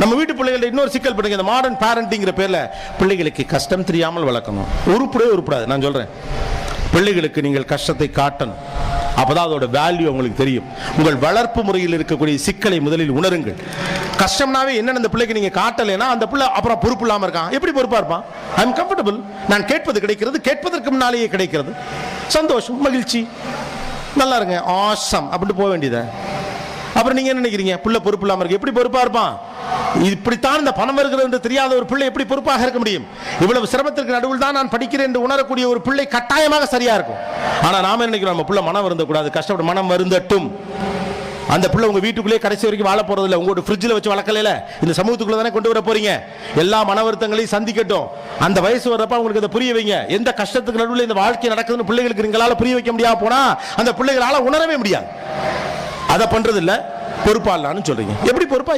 நம்ம வீட்டு பிள்ளைகள இன்னொரு சிக்கல் பண்ணுங்க. இந்த மாடர்ன் பேரண்டிங்கிற பேரில் பிள்ளைகளுக்கு கஷ்டம் தெரியாமல் வளர்க்கணும். உருப்படவே உருப்படாது. நான் சொல்கிறேன் பிள்ளைகளுக்கு நீங்கள் கஷ்டத்தை காட்டணும். அப்போதான் அதோட வேல்யூ உங்களுக்கு தெரியும். உங்கள் வளர்ப்பு முறையில் இருக்கக்கூடிய சிக்கலை முதலில் உணருங்கள். கஷ்டம்னாவே என்னென்ன அந்த பிள்ளைக்கு நீங்கள் காட்டலைன்னா அந்த பிள்ளை அப்புறம் பொறுப்பு இல்லாமல் இருக்கான். எப்படி பொறுப்பாக இருப்பான்? ஐ எம் கம்ஃபர்டபுள் நான் கேட்பது கிடைக்கிறது கேட்பதற்கு முன்னாலேயே கிடைக்கிறது. சந்தோஷம் மகிழ்ச்சி. நல்லா இருங்க. ஆசம் அப்படின்ட்டு போக வேண்டியதை? அப்புறம் நீங்கள் என்ன நினைக்கிறீங்க? பிள்ளை பொறுப்பு இல்லாமல் இருக்கு. எப்படி பொறுப்பாக இருப்பான்? இப்படித்தான் இந்த பணம் வருகிறது என்று தெரியாத ஒரு பிள்ளை எப்படி பொறுப்பாக இருக்க முடியும்? இவ்வளவு சிரமத்திற்கு நடுவில் தான் நான் படிக்கிறேன் என்று உணரக்கூடிய ஒரு பிள்ளை கட்டாயமாக சரியா இருக்கும். ஆனா நாம நினைக்கிறோம்? நம்ம பிள்ளை மனம் வருந்தக்கூடாது கஷ்டப்பட மனம் வருந்தட்டும். அந்த பிள்ளை உங்க வீட்டுக்குள்ளே கடைசி வரைக்கும் வாழ போறது உங்களோட ஃப்ரிட்ஜில் வச்சு வளர்க்கல இந்த சமூகத்துக்குள்ள தானே கொண்டு வர போறீங்க? எல்லா மன வருத்தங்களையும் சந்திக்கட்டும். அந்த வயசு வரப்ப உங்களுக்கு அதை புரிய வைங்க. எந்த கஷ்டத்துக்கு நடுவில் இந்த வாழ்க்கை நடக்குதுன்னு பிள்ளைகளுக்கு நீங்களால புரிய வைக்க முடியாம போனா அந்த பிள்ளைகளால உணரவே முடியாது. அதை பண்றது இல்ல பொறுப்பாளான்னு சொல்றீங்க. எப்படி பொறுப்பா